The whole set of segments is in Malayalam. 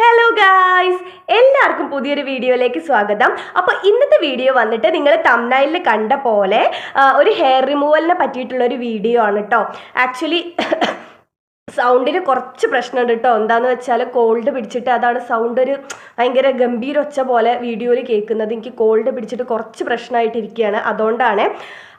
ഹലോ ഗായ്സ് എല്ലാവർക്കും പുതിയൊരു വീഡിയോയിലേക്ക് സ്വാഗതം. അപ്പോൾ ഇന്നത്തെ വീഡിയോ വന്നിട്ട് നിങ്ങൾ തമ്നൈലിൽ കണ്ട പോലെ ഒരു ഹെയർ റിമൂവലിനെ പറ്റിയിട്ടുള്ളൊരു വീഡിയോ ആണ് കേട്ടോ ആക്ച്വലി സൗണ്ടിന് കുറച്ച് പ്രശ്നമുണ്ട് കേട്ടോ എന്താന്ന് വെച്ചാൽ കോൾഡ് പിടിച്ചിട്ട് അതാണ് സൗണ്ട് ഒരു ഭയങ്കര ഗംഭീര ഒച്ച പോലെ വീഡിയോയിൽ കേൾക്കുന്നത്. എനിക്ക് കോൾഡ് പിടിച്ചിട്ട് കുറച്ച് പ്രശ്നമായിട്ടിരിക്കുകയാണ് അതുകൊണ്ടാണ്.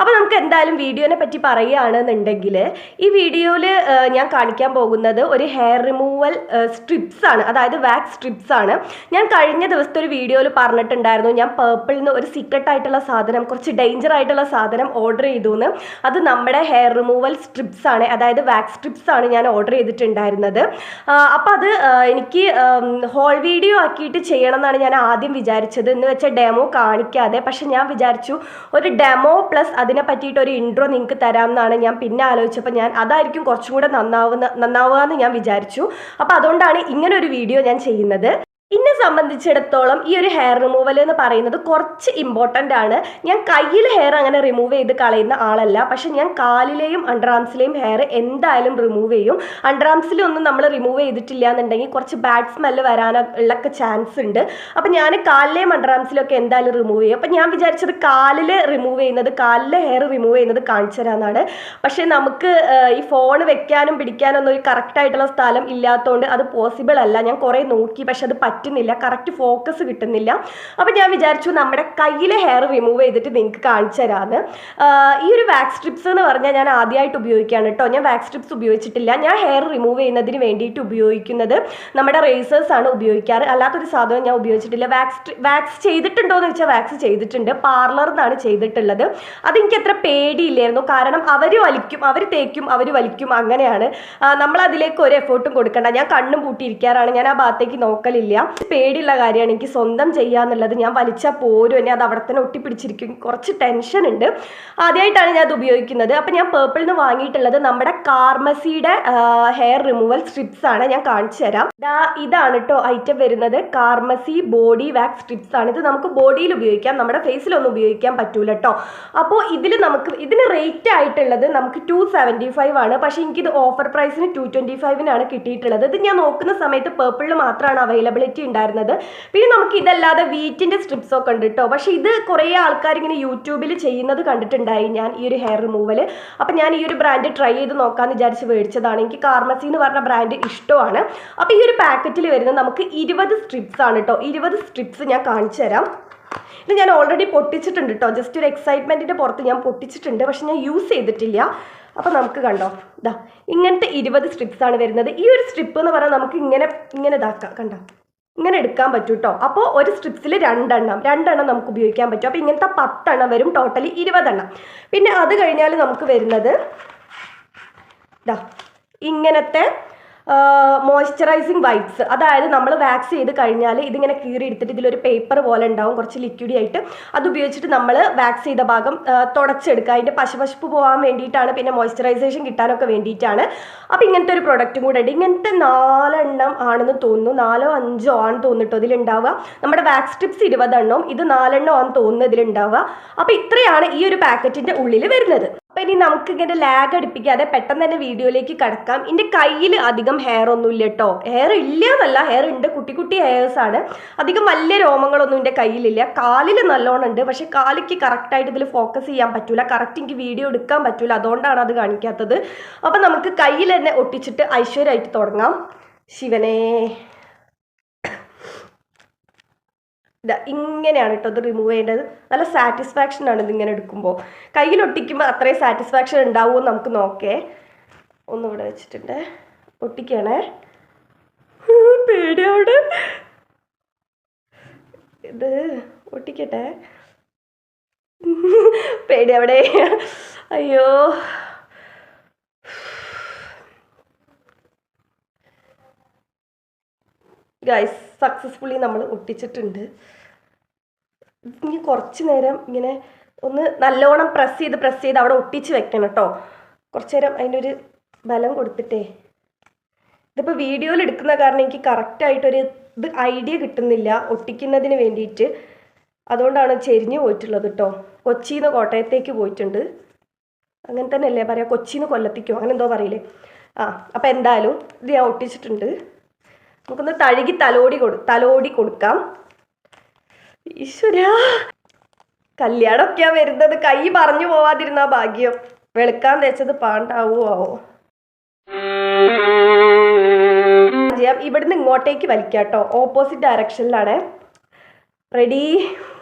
അപ്പോൾ നമുക്ക് എന്തായാലും വീഡിയോനെ പറ്റി പറയുകയാണെന്നുണ്ടെങ്കിൽ ഈ വീഡിയോയിൽ ഞാൻ കാണിക്കാൻ പോകുന്നത് ഒരു ഹെയർ റിമൂവൽ സ്ട്രിപ്സ് ആണ്. അതായത് വാക്സ് സ്ട്രിപ്സ് ആണ്. ഞാൻ കഴിഞ്ഞ ദിവസത്തെ ഒരു വീഡിയോയിൽ പറഞ്ഞിട്ടുണ്ടായിരുന്നു. ഞാൻ പേർപ്പിളിൽ നിന്ന് ഒരു സീക്രട്ട് ആയിട്ടുള്ള സാധനം കുറച്ച് ഡേഞ്ചർ ആയിട്ടുള്ള സാധനം ഓർഡർ ചെയ്തു എന്ന് അത് നമ്മുടെ ഹെയർ റിമൂവൽ സ്ട്രിപ്സ് ആണ്. അതായത് വാക്സ് സ്ട്രിപ്സ് ആണ് ഞാൻ ഓർഡർ ചെയ്തിട്ടുണ്ടായിരുന്നത്. അപ്പോൾ അത് എനിക്ക് ഹോൾ വീഡിയോ ആക്കിയിട്ട് ചെയ്യണം എന്നാണ് ഞാൻ ആദ്യം വിചാരിച്ചത്. എന്ന് വെച്ചാൽ ഡെമോ കാണിക്കാതെ. പക്ഷെ ഞാൻ വിചാരിച്ചു ഒരു ഡെമോ പ്ലസ് അതിനെ പറ്റിയിട്ട് ഒരു ഇൻട്രോ നിങ്ങൾക്ക് തരാം എന്നാണ് ഞാൻ പിന്നെ ആലോചിച്ചപ്പോൾ ഞാൻ അതായിരിക്കും കുറച്ചും കൂടെ നന്നാവുന്ന നന്നാവുക എന്ന് ഞാൻ വിചാരിച്ചു. അപ്പോൾ അതുകൊണ്ടാണ് ഇങ്ങനെ ഒരു വീഡിയോ ഞാൻ ചെയ്യുന്നത്. എന്നെ സംബന്ധിച്ചിടത്തോളം ഈ ഒരു ഹെയർ റിമൂവൽ എന്ന് പറയുന്നത് കുറച്ച് ഇമ്പോർട്ടന്റ് ആണ്. ഞാൻ കയ്യിൽ ഹെയർ അങ്ങനെ റിമൂവ് ചെയ്ത് കളയുന്ന ആളല്ല. പക്ഷെ ഞാൻ കാലിലെയും അണ്ടർആംസിലെയും ഹെയർ എന്തായാലും റിമൂവ് ചെയ്യും. അണ്ടർആംസിലൊന്നും നമ്മൾ റിമൂവ് ചെയ്തിട്ടില്ല എന്നുണ്ടെങ്കിൽ കുറച്ച് ബാഡ് സ്മെല്ല് വരാനുള്ളൊക്കെ ചാൻസ് ഉണ്ട്. അപ്പം ഞാൻ കാലിലെയും അണ്ടർആംസിലൊക്കെ എന്തായാലും റിമൂവ് ചെയ്യും. അപ്പം ഞാൻ വിചാരിച്ചത് കാലിൽ റിമൂവ് ചെയ്യുന്നത് കാലിലെ ഹെയർ റിമൂവ് ചെയ്യുന്നത് കാണിച്ചു തരാമെന്നാണ് പക്ഷേ നമുക്ക് ഈ ഫോൺ വെക്കാനും പിടിക്കാനും ഒന്നും ഒരു കറക്റ്റായിട്ടുള്ള സ്ഥലം ഇല്ലാത്തതുകൊണ്ട് അത് പോസിബിൾ അല്ല. ഞാൻ കുറേ നോക്കി പക്ഷെ അത് പറ്റുന്നില്ല കറക്റ്റ് ഫോക്കസ് കിട്ടുന്നില്ല. അപ്പം ഞാൻ വിചാരിച്ചു നമ്മുടെ കയ്യിലെ ഹെയർ റിമൂവ് ചെയ്തിട്ട് നിങ്ങൾക്ക് കാണിച്ചു തരാമെന്ന് ഈ ഒരു വാക്സ് സ്ട്രിപ്സ് എന്ന് പറഞ്ഞാൽ ഞാൻ ആദ്യമായിട്ട് ഉപയോഗിക്കുകയാണ് കേട്ടോ ഞാൻ വാക്സ് സ്ട്രിപ്സ് ഉപയോഗിച്ചിട്ടില്ല. ഞാൻ ഹെയർ റിമൂവ് ചെയ്യുന്നതിന് വേണ്ടിയിട്ട് ഉപയോഗിക്കുന്നത് നമ്മുടെ റേസേഴ്സ് ആണ് ഉപയോഗിക്കാറ്. അല്ലാത്തൊരു സാധനം ഞാൻ ഉപയോഗിച്ചിട്ടില്ല. വാക്സ് വാക്സ് ചെയ്തിട്ടുണ്ടോ എന്ന് വെച്ചാൽ വാക്സ് ചെയ്തിട്ടുണ്ട്. പാർലറിൽ നിന്നാണ് ചെയ്തിട്ടുള്ളത്. അതെനിക്ക് അത്ര പേടിയില്ലായിരുന്നു. കാരണം അവർ വലിക്കും അവർ തേക്കും അവർ വലിക്കും അങ്ങനെയാണ്. നമ്മൾ അതിലേക്ക് ഒരു എഫേർട്ടും കൊടുക്കണ്ട. ഞാൻ കണ്ണും പൂട്ടിയിരിക്കാറാണ്. ഞാൻ ആ ഭാഗത്തേക്ക് നോക്കലില്ല. പേടിയുള്ള കാര്യമാണ്. എനിക്ക് സ്വന്തം ചെയ്യാന്നുള്ളത് ഞാൻ വലിച്ചാൽ പോരും. എന്നെ അത് അവിടെ തന്നെ ഒട്ടിപ്പിടിച്ചിരിക്കും. കുറച്ച് ടെൻഷൻ ഉണ്ട്. ആദ്യമായിട്ടാണ് ഞാൻ അത് ഉപയോഗിക്കുന്നത്. അപ്പം ഞാൻ പേർപ്പിളിൽ നിന്ന് വാങ്ങിയിട്ടുള്ളത് നമ്മുടെ കാർമസിയുടെ ഹെയർ റിമൂവൽ സ്ട്രിപ്സ് ആണ്. ഞാൻ കാണിച്ചു തരാം. ഇതാണ് കേട്ടോ ഐറ്റം വരുന്നത്. കാർമസി ബോഡി വാക്സ് സ്ട്രിപ്സ് ആണ്. ഇത് നമുക്ക് ബോഡിയിൽ ഉപയോഗിക്കാം. നമ്മുടെ ഫേസിലൊന്നും ഉപയോഗിക്കാൻ പറ്റൂല കേട്ടോ അപ്പോൾ ഇതിൽ നമുക്ക് ഇതിന് റേറ്റ് ആയിട്ടുള്ളത് നമുക്ക് ടു സെവന്റി ഫൈവ് ആണ്. പക്ഷേ എനിക്കിത് ഓഫർ പ്രൈസിന് ടു ട്വന്റി ഫൈവിനാണ് കിട്ടിയിട്ടുള്ളത്. ഇത് ഞാൻ നോക്കുന്ന സമയത്ത് പേർപ്പിളിൽ മാത്രമാണ് അവൈലബിലിറ്റി ഉണ്ടായിരുന്നത്. പിന്നെ നമുക്ക് ഇതല്ലാതെ വീറ്റിന്റെ സ്ട്രിപ്സ് ഒക്കെ ഉണ്ട് കേട്ടോ പക്ഷേ ഇത് കുറേ ആൾക്കാർ ഇങ്ങനെ യൂട്യൂബിൽ ചെയ്യുന്നത് കണ്ടിട്ടുണ്ടായി ഞാൻ ഈ ഒരു ഹെയർ റിമൂവൽ അപ്പം ഞാൻ ഈ ഒരു ബ്രാൻഡ് ട്രൈ ചെയ്ത് നോക്കാമെന്ന് വിചാരിച്ച് മേടിച്ചതാണ്. എനിക്ക് കാർമസി എന്ന് പറഞ്ഞ ബ്രാൻഡ് ഇഷ്ടമാണ്. അപ്പോൾ ഈ ഒരു പാക്കറ്റിൽ വരുന്നത് നമുക്ക് ഇരുപത് സ്ട്രിപ്സ് ആണ് കേട്ടോ ഇരുപത് സ്ട്രിപ്സ് ഞാൻ കാണിച്ചു തരാം. ഇത് ഞാൻ ഓൾറെഡി പൊട്ടിച്ചിട്ടുണ്ട് കേട്ടോ ജസ്റ്റ് ഒരു എക്സൈറ്റ്മെന്റിന്റെ പുറത്ത് ഞാൻ പൊട്ടിച്ചിട്ടുണ്ട്. പക്ഷെ ഞാൻ യൂസ് ചെയ്തിട്ടില്ല. അപ്പോൾ നമുക്ക് കണ്ടോ? ഇതാ ഇങ്ങനത്തെ ഇരുപത് സ്ട്രിപ്സ് ആണ് വരുന്നത്. ഈ ഒരു സ്ട്രിപ്പ് എന്ന് പറഞ്ഞാൽ നമുക്ക് ഇങ്ങനെ ഇങ്ങനെ ഇതാക്കാം. കണ്ടോ? ഇങ്ങനെ എടുക്കാൻ പറ്റും കേട്ടോ അപ്പോൾ ഒരു സ്ട്രിപ്സിൽ രണ്ടെണ്ണം. രണ്ടെണ്ണം നമുക്ക് ഉപയോഗിക്കാൻ പറ്റും. അപ്പോൾ ഇങ്ങനത്തെ പത്തെണ്ണം വരും. ടോട്ടലി ഇരുപതെണ്ണം. പിന്നെ അത് കഴിഞ്ഞാൽ നമുക്ക് വരുന്നത് ഇതാ ഇങ്ങനത്തെ മോയ്സ്ചറൈസിങ് വൈപ്സ് അതായത് നമ്മൾ വാക്സ് ചെയ്ത് കഴിഞ്ഞാൽ ഇതിങ്ങനെ കീറി എടുത്തിട്ട് ഇതിലൊരു പേപ്പർ പോലെ ഉണ്ടാവും കുറച്ച് ലിക്വിഡി ആയിട്ട്. അത് ഉപയോഗിച്ചിട്ട് നമ്മൾ വാക്സ് ചെയ്ത ഭാഗം തുടച്ചെടുക്കുക. അതിന്റെ പശപശപ്പ് പോകാൻ വേണ്ടിയിട്ടാണ് പിന്നെ മോയ്സ്ചറൈസേഷൻ കിട്ടാനൊക്കെ വേണ്ടിയിട്ടാണ്. അപ്പോൾ ഇങ്ങനത്തെ ഒരു പ്രൊഡക്റ്റും കൂടെ ഉണ്ട്. ഇങ്ങനത്തെ നാലെണ്ണം ആണെന്ന് തോന്നുന്നു. നാലോ അഞ്ചോ ആണ് തോന്നിട്ടോ ഇതിലുണ്ടാവുക. നമ്മുടെ വാക്സ് സ്ട്രിപ്സ് ഇരുപതെണ്ണവും ഇത് നാലെണ്ണം ആണെന്ന് തോന്നുന്നു ഇതിലുണ്ടാവുക. അപ്പോൾ ഇത്രയാണ് ഈ ഒരു പാക്കറ്റിന്റെ ഉള്ളിൽ വരുന്നത്. അപ്പം ഇനി നമുക്ക് ഇങ്ങനെ ലാഗ് അടുപ്പിക്കാതെ പെട്ടെന്ന് തന്നെ വീഡിയോയിലേക്ക് കടക്കാം. എന്റെ കയ്യിൽ അധികം ഹെയർ ഒന്നും ഇല്ല കേട്ടോ ഹെയർ ഇല്ല എന്നല്ല ഹെയർ ഉണ്ട്. കുട്ടി കുട്ടി ഹെയർസ് ആണ്. അധികം വലിയ രോമങ്ങളൊന്നും എന്റെ കയ്യിലില്ല. കാലിൽ നല്ലോണം ഉണ്ട്. പക്ഷെ കാലിക്ക് കറക്റ്റായിട്ട് ഇതിൽ ഫോക്കസ് ചെയ്യാൻ പറ്റൂല. കറക്റ്റ് എനിക്ക് വീഡിയോ എടുക്കാൻ പറ്റൂല. അതുകൊണ്ടാണ് അത് കാണിക്കാത്തത്. അപ്പം നമുക്ക് കയ്യിൽ തന്നെ ഒട്ടിച്ചിട്ട് ഐശ്വര്യമായിട്ട് തുടങ്ങാം. ശിവനേ ഇതാ ഇങ്ങനെയാണ് കേട്ടോ അത് റിമൂവ് ചെയ്യേണ്ടത്. നല്ല സാറ്റിസ്ഫാക്ഷൻ ആണ് ഇതിങ്ങനെ എടുക്കുമ്പോൾ കയ്യിലൊട്ടിക്കുമ്പോൾ അത്രയും സാറ്റിസ്ഫാക്ഷൻ ഉണ്ടാവുമോ നമുക്ക് നോക്കേ. ഒന്ന് ഇവിടെ വെച്ചിട്ടുണ്ട് ഒട്ടിക്കണേ പേടിയോട് ഇത് ഒട്ടിക്കട്ടെ പേടി അവിടെ അയ്യോ. ഗൈസ് സക്സസ്ഫുള്ളി നമ്മൾ ഒട്ടിച്ചിട്ടുണ്ട്. ഇനി കുറച്ച് നേരം ഇങ്ങനെ ഒന്ന് നല്ലോണം പ്രസ് ചെയ്ത് പ്രസ് ചെയ്ത് അവിടെ ഒട്ടിച്ച് വെക്കണം കേട്ടോ. കുറച്ച് നേരം അതിനൊരു ബലം കൊടുത്തിട്ടേ. ഇതിപ്പോൾ വീഡിയോയിൽ എടുക്കുന്ന കാരണം എനിക്ക് കറക്റ്റായിട്ടൊരു ഇത് ഐഡിയ കിട്ടുന്നില്ല ഒട്ടിക്കുന്നതിന് വേണ്ടിയിട്ട്. അതുകൊണ്ടാണ് ചെരിഞ്ഞ് പോയിട്ടുള്ളത് കേട്ടോ. കൊച്ചിയിൽ നിന്ന് കോട്ടയത്തേക്ക് പോയിട്ടുണ്ട്. അങ്ങനെ തന്നെ അല്ലേ പറയാം കൊച്ചിയിൽ നിന്ന് കൊല്ലത്തേക്കോ? അങ്ങനെ എന്തോ പറയില്ലേ? ആ അപ്പോൾ എന്തായാലും ഇത് ഞാൻ ഒട്ടിച്ചിട്ടുണ്ട്. നമുക്കൊന്ന് തഴുകി തലോടി കൊടു തലോടി കൊടുക്കാം. ഈശ്വരാ. കല്യാണമൊക്കെയാ വരുന്നത്. കൈ പറഞ്ഞു പോവാതിരുന്ന ഭാഗ്യം. വെളുക്കാൻ തേച്ചത് പാണ്ടാവോ ആവോ? ഇവിടുന്ന് ഇങ്ങോട്ടേക്ക് വലിക്കാട്ടോ. Opposite ഡയറക്ഷനിലാണ് ready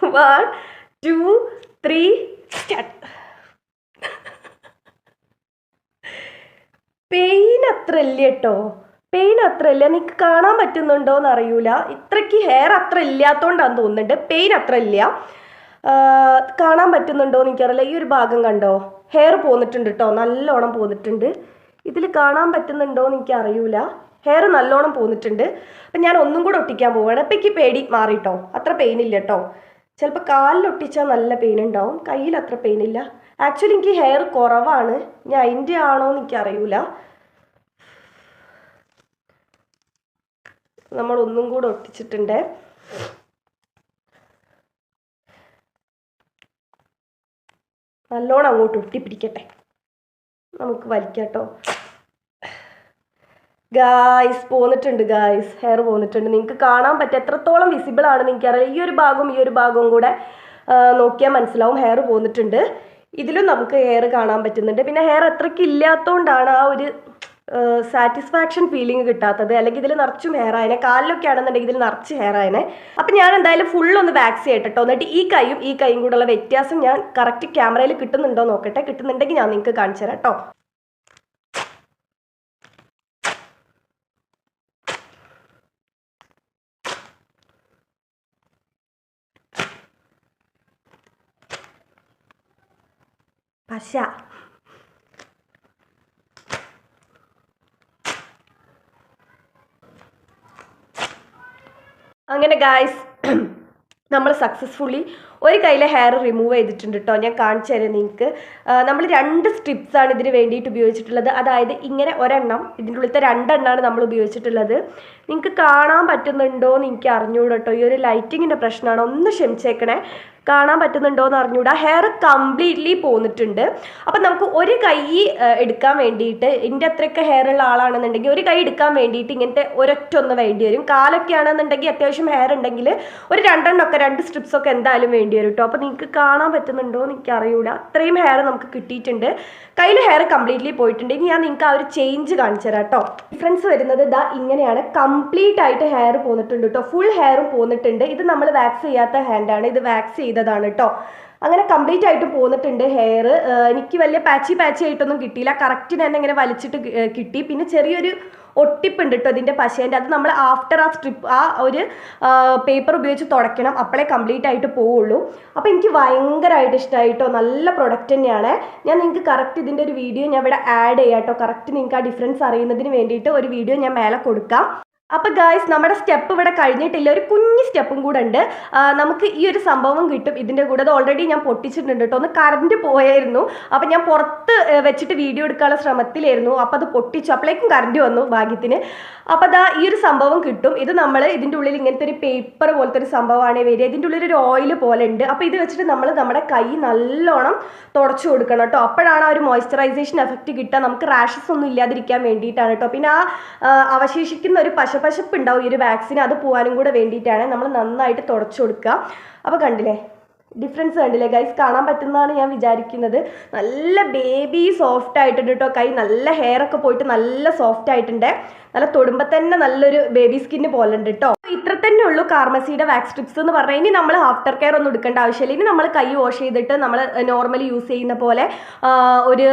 one two three pain അത്ര ഇല്ല കേട്ടോ പെയിൻ അത്ര ഇല്ല നിനക്ക് കാണാൻ പറ്റുന്നുണ്ടോ എന്ന് അറിയൂല ഇത്രയ്ക്ക് ഹെയർ അത്ര ഇല്ലാത്തോണ്ടാന്ന് തോന്നുന്നുണ്ട്. പെയിൻ അത്ര ഇല്ല. കാണാൻ പറ്റുന്നുണ്ടോ എന്ന് എനിക്കറിയില്ല. ഈ ഒരു ഭാഗം കണ്ടോ? ഹെയർ പോന്നിട്ടുണ്ട് കേട്ടോ നല്ലോണം പോന്നിട്ടുണ്ട്. ഇതിൽ കാണാൻ പറ്റുന്നുണ്ടോ എന്ന് എനിക്ക് അറിയൂല ഹെയർ നല്ലോണം പോന്നിട്ടുണ്ട്. അപ്പം ഞാൻ ഒന്നും കൂടെ ഒട്ടിക്കാൻ പോവുകയാണ് അപ്പം എനിക്ക് പേടി മാറിട്ടോ. അത്ര പെയിൻ ഇല്ല കേട്ടോ ചിലപ്പോൾ കാലിലൊട്ടിച്ചാൽ നല്ല പെയിൻ ഉണ്ടാവും. കയ്യിൽ അത്ര പെയിൻ ഇല്ല. ആക്ച്വലി എനിക്ക് ഹെയർ കുറവാണ്. ഞാൻ അതിന്റെ ആണോ എന്ന് എനിക്ക് അറിയൂല നമ്മൾ ഒന്നും കൂടെ ഒട്ടിച്ചിട്ടുണ്ട്. നല്ലോണം അങ്ങോട്ട് ഒട്ടിപ്പിടിക്കട്ടെ നമുക്ക് വലിക്കാട്ടോ. ഗായ്സ് പോന്നിട്ടുണ്ട് ഗായ്സ് ഹെയർ പോന്നിട്ടുണ്ട്. നിങ്ങൾക്ക് കാണാൻ പറ്റും എത്രത്തോളം വിസിബിൾ ആണ് അറിയാം ഈ ഒരു ഭാഗവും ഈ ഒരു ഭാഗവും കൂടെ നോക്കിയാൽ മനസ്സിലാവും. ഹെയർ പോന്നിട്ടുണ്ട്. ഇതിലും നമുക്ക് ഹെയർ കാണാൻ പറ്റുന്നുണ്ട്. പിന്നെ ഹെയർ അത്രയ്ക്ക് ഇല്ലാത്തതുകൊണ്ടാണ് ആ ഒരു സാറ്റിസ്ഫാക്ഷൻ ഫീലിംഗ് കിട്ടാത്തത് അല്ലെങ്കിൽ ഇതിൽ നിറച്ചും ഹെയർ ആയനെ കാലിലൊക്കെ ആണെന്നുണ്ടെങ്കിൽ ഇതിൽ നിറച്ച് ഹെയർ ആയനെ. അപ്പം ഞാൻ എന്തായാലും ഫുൾ ഒന്ന് വാക്സ് ചെയ്യട്ടോ എന്നിട്ട് ഈ കൈയും ഈ കൈയും കൂടെയുള്ള വ്യത്യാസം ഞാൻ കറക്റ്റ് ക്യാമറയിൽ കിട്ടുന്നുണ്ടോ നോക്കട്ടെ. കിട്ടുന്നുണ്ടെങ്കിൽ ഞാൻ നിങ്ങൾക്ക് കാണിച്ചു തരാം കേട്ടോ പശ. അങ്ങനെ ഗായ്സ് നമ്മൾ സക്സസ്ഫുള്ളി ഒരു കയ്യിലെ ഹെയർ റിമൂവ് ചെയ്തിട്ടുണ്ട് കേട്ടോ ഞാൻ കാണിച്ചു തരാം നിങ്ങൾക്ക് നമ്മൾ രണ്ട് സ്ട്രിപ്സാണ് ഇതിന് വേണ്ടിയിട്ട് ഉപയോഗിച്ചിട്ടുള്ളത്. അതായത് ഇങ്ങനെ ഒരെണ്ണം ഇതിന്റെ ഉള്ളിലത്തെ രണ്ടെണ്ണമാണ് നമ്മൾ ഉപയോഗിച്ചിട്ടുള്ളത്. നിങ്ങൾക്ക് കാണാൻ പറ്റുന്നുണ്ടോ എന്ന് എനിക്ക് അറിഞ്ഞൂടാ കേട്ടോ ഈ ഒരു ലൈറ്റിങ്ങിന്റെ പ്രശ്നമാണ് ഒന്ന് ക്ഷമിച്ചേക്കണേ. കാണാൻ പറ്റുന്നുണ്ടോ എന്ന് അറിഞ്ഞൂടാ. ഹെയർ കംപ്ലീറ്റ്ലി പോന്നിട്ടുണ്ട്. അപ്പം നമുക്ക് ഒരു കൈ എടുക്കാൻ വേണ്ടിയിട്ട് എന്റെ അത്രയൊക്കെ ഹെയർ ഉള്ള ആളാണെന്നുണ്ടെങ്കിൽ ഒരു കൈ എടുക്കാൻ വേണ്ടിയിട്ട് ഇങ്ങനത്തെ ഒരൊറ്റ ഒന്ന് വേണ്ടി വരും. കാലൊക്കെ ആണെന്നുണ്ടെങ്കിൽ അത്യാവശ്യം ഹെയർ ഉണ്ടെങ്കിൽ ഒരു രണ്ടെണ്ണമൊക്കെ രണ്ട് സ്ട്രിപ്സൊക്കെ എന്തായാലും വരും കേട്ടോ അപ്പോൾ നിങ്ങൾക്ക് കാണാൻ പറ്റുന്നുണ്ടോ എന്ന് എനിക്ക് അറിയൂല. അത്രയും ഹെയർ നമുക്ക് കിട്ടിയിട്ടുണ്ട്. കയ്യിൽ ഹെയർ കംപ്ലീറ്റ്ലി പോയിട്ടുണ്ട്. ഇനി ഞാൻ നിങ്ങൾക്ക് ആ ഒരു ചേഞ്ച് കാണിച്ചു തരാം കേട്ടോ ഡിഫറൻസ് വരുന്നത് ഇതാ ഇങ്ങനെയാണ്. കംപ്ലീറ്റ് ആയിട്ട് ഹെയർ പോന്നിട്ടുണ്ട് കേട്ടോ ഫുൾ ഹെയറും പോന്നിട്ടുണ്ട്. ഇത് നമ്മൾ വാക്സ് ചെയ്യാത്ത ഹാൻഡാണ് ഇത് വാക്സ് ചെയ്തതാണ് കേട്ടോ അങ്ങനെ കംപ്ലീറ്റ് ആയിട്ട് പോന്നിട്ടുണ്ട് ഹെയർ എനിക്ക് വലിയ പാച്ചി പാച്ചി ആയിട്ടൊന്നും കിട്ടിയില്ല. കറക്റ്റ് തന്നെ ഇങ്ങനെ വലിച്ചിട്ട് കിട്ടി. പിന്നെ ചെറിയൊരു ഒട്ടിപ്പുണ്ട് കേട്ടോ ഇതിന്റെ പശേന്റെ അത് നമ്മൾ ആഫ്റ്റർ ആ സ്ട്രിപ്പ് ആ ഒരു പേപ്പർ ഉപയോഗിച്ച് തുടയ്ക്കണം. അപ്പോഴേ കംപ്ലീറ്റ് ആയിട്ട് പോവുള്ളൂ. അപ്പോൾ എനിക്ക് ഭയങ്കരമായിട്ട് ഇഷ്ടമായി കേട്ടോ നല്ല പ്രൊഡക്റ്റ് തന്നെയാണ്. ഞാൻ നിങ്ങൾക്ക് കറക്റ്റ് ഇതിന്റെ ഒരു വീഡിയോ ഞാൻ ഇവിടെ ആഡ് ചെയ്യാം കേട്ടോ കറക്റ്റ് നിങ്ങൾക്ക് ആ ഡിഫറൻസ് അറിയുന്നതിന് വേണ്ടിയിട്ട് ഒരു വീഡിയോ ഞാൻ മേലെ കൊടുക്കാം. അപ്പോൾ ഗായ്സ് നമ്മുടെ സ്റ്റെപ്പ് ഇവിടെ കഴിഞ്ഞിട്ടില്ല. ഒരു കുഞ്ഞ് സ്റ്റെപ്പും കൂടെ ഉണ്ട്. നമുക്ക് ഈ ഒരു സംഭവം കിട്ടും. ഇതിന്റെ കൂടെ അത് ഓൾറെഡി ഞാൻ പൊട്ടിച്ചിട്ടുണ്ട് കേട്ടോ ഒന്ന് കറണ്ട് പോയായിരുന്നു. അപ്പോൾ ഞാൻ പുറത്ത് വെച്ചിട്ട് വീഡിയോ എടുക്കാനുള്ള ശ്രമത്തിലായിരുന്നു. അപ്പോൾ അത് പൊട്ടിച്ചു. അപ്പോഴേക്കും കറണ്ട് വന്നു ഭാഗ്യത്തിന്. അപ്പോൾ അതാ ഈ ഒരു സംഭവം കിട്ടും. ഇത് നമ്മൾ ഇതിന്റെ ഉള്ളിൽ ഇങ്ങനത്തെ ഒരു പേപ്പർ പോലത്തെ ഒരു സംഭവമാണ് വരിക. ഇതിന്റെ ഉള്ളിൽ ഒരു ഓയിൽ പോലെ ഉണ്ട്. അപ്പോൾ ഇത് വെച്ചിട്ട് നമ്മൾ നമ്മുടെ കൈ നല്ലോണം തുടച്ചു കൊടുക്കണം കേട്ടോ അപ്പോഴാണ് ആ ഒരു മോയ്സ്ചറൈസേഷൻ എഫക്റ്റ് കിട്ടുക. നമുക്ക് റാഷസ് ഒന്നും ഇല്ലാതിരിക്കാൻ വേണ്ടിയിട്ടാണ് കേട്ടോ പിന്നെ ആ അവശേഷിക്കുന്ന ഒരു പശപശപ്പ് ഉണ്ടാവും ഈ ഒരു വാക്സിൻ അത് പോകാനും കൂടെ വേണ്ടിയിട്ടാണ് നമ്മൾ നന്നായിട്ട് തുടച്ചു കൊടുക്കുക. അപ്പോൾ കണ്ടില്ലേ? ഡിഫറൻസ് കണ്ടില്ലേ? ഗൈസ് കാണാൻ പറ്റുന്നതാണ് ഞാൻ വിചാരിക്കുന്നത്. നല്ല ബേബി സോഫ്റ്റ് ആയിട്ടുണ്ട് കേട്ടോ. കൈ നല്ല ഹെയർ ഒക്കെ പോയിട്ട് നല്ല സോഫ്റ്റ് ആയിട്ടുണ്ട്. നല്ല തൊടുമ്പോൾ തന്നെ നല്ലൊരു ബേബി സ്കിന്ന് പോലെ ഉണ്ട് കേട്ടോ ഇത്ര തന്നെ ഉള്ളൂ കാർമസിയുടെ വാക്സ് സ്ട്രിപ്സ് എന്ന് പറഞ്ഞാൽ ഇനി നമ്മൾ ആഫ്റ്റർ കെയർ ഒന്നും എടുക്കേണ്ട ആവശ്യമില്ല ഇനി നമ്മൾ കൈ വാഷ് ചെയ്തിട്ട് നമ്മൾ നോർമലി യൂസ് ചെയ്യുന്ന പോലെ ഒരു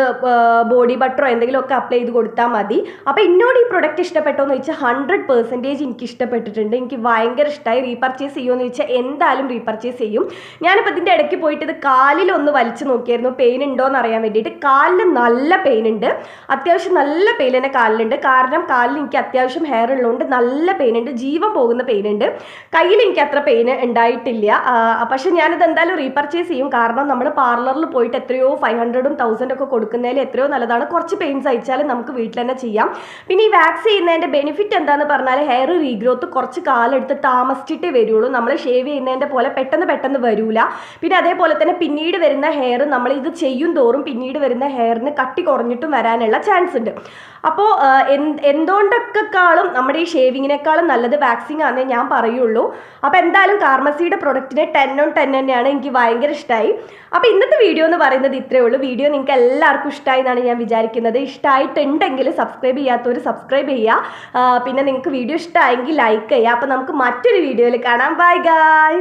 ബോഡി ബട്ടറോ എന്തെങ്കിലുമൊക്കെ അപ്ലൈ ചെയ്ത് കൊടുത്താൽ മതി. അപ്പോൾ എന്നോട് ഈ പ്രൊഡക്റ്റ് ഇഷ്ടപ്പെട്ടോ എന്ന് ചോദിച്ചാൽ ഹൺഡ്രഡ് പെർസെന്റേജ് എനിക്ക് ഇഷ്ടപ്പെട്ടിട്ടുണ്ട്. എനിക്ക് ഭയങ്കര ഇഷ്ടമായി റീപർച്ചേസ് ചെയ്യുമെന്ന് ചോദിച്ചാൽ എന്തായാലും റീപർച്ചേസ് ചെയ്യും. ഞാനിപ്പോൾ ഇതിന്റെ ഇടയ്ക്ക് പോയിട്ട് ഇത് കാലിൽ ഒന്ന് വലിച്ചു നോക്കിയായിരുന്നു. പെയിൻ ഉണ്ടോ എന്ന് അറിയാൻ വേണ്ടിയിട്ട്. കാലിൽ നല്ല പെയിൻ ഉണ്ട്. അത്യാവശ്യം നല്ല പെയിൻ തന്നെ കാലിലുണ്ട്. കാരണം കാലിൽ എനിക്ക് അത്യാവശ്യം ഹെയർ ഉള്ളതുകൊണ്ട് നല്ല പെയിൻ ഉണ്ട് ജീവൻ പോകുന്ന പെയിൻ ഉണ്ട്. കയ്യിൽ എനിക്ക് അത്ര പെയിൻ ഉണ്ടായിട്ടില്ല. പക്ഷെ ഞാനിത് എന്തായാലും റീപർച്ചേസ് ചെയ്യും. കാരണം നമ്മൾ പാർലറിൽ പോയിട്ട് എത്രയോ ഫൈവ് ഹൺഡ്രഡും തൗസൻഡ് ഒക്കെ കൊടുക്കുന്നതിൽ എത്രയോ നല്ലതാണ്. കുറച്ച് പെയിൻസ് അയച്ചാലും നമുക്ക് വീട്ടിൽ തന്നെ ചെയ്യാം. പിന്നെ ഈ വാക്സ് ചെയ്യുന്നതിന്റെ ബെനിഫിറ്റ് എന്താണെന്ന് പറഞ്ഞാൽ ഹെയർ റീഗ്രോത്ത് കുറച്ച് കാലെടുത്ത് താമസിച്ചിട്ടേ വരുള്ളൂ. നമ്മൾ ഷേവ് ചെയ്യുന്നതിന്റെ പോലെ പെട്ടെന്ന് പെട്ടെന്ന് വരൂല. പിന്നെ അതേപോലെ തന്നെ പിന്നീട് വരുന്ന ഹെയർ നമ്മൾ ഇത് ചെയ്യും തോറും പിന്നീട് വരുന്ന ഹെയറിന് കട്ടി കുറഞ്ഞിട്ടും വരാനുള്ള ചാൻസ് ഉണ്ട്. അപ്പോൾ എന്തുകൊണ്ടൊക്കെക്കാളും നമ്മുടെ ഈ ഷേവിങ്ങിനേക്കാളും നല്ലത് വാക്സിൻ ആണെന്നേ ഞാൻ പറയുള്ളൂ. അപ്പോൾ എന്തായാലും കാർമസിയുടെ പ്രൊഡക്റ്റിന് ടെൻ ഓൺ ടെൻ തന്നെയാണ് എനിക്ക് ഭയങ്കര ഇഷ്ടമായി അപ്പോൾ ഇന്നത്തെ വീഡിയോ എന്ന് പറയുന്നത് ഇത്രയേ ഉള്ളൂ. വീഡിയോ നിങ്ങൾക്ക് എല്ലാവർക്കും ഇഷ്ടമായി എന്നാണ് ഞാൻ വിചാരിക്കുന്നത്. ഇഷ്ടമായിട്ടുണ്ടെങ്കിൽ സബ്സ്ക്രൈബ് ചെയ്യാത്തവർ സബ്സ്ക്രൈബ് ചെയ്യുക. പിന്നെ നിങ്ങൾക്ക് വീഡിയോ ഇഷ്ടമായെങ്കിൽ ലൈക്ക് ചെയ്യുക. അപ്പോൾ നമുക്ക് മറ്റൊരു വീഡിയോയിൽ കാണാം. ബൈ ഗായ്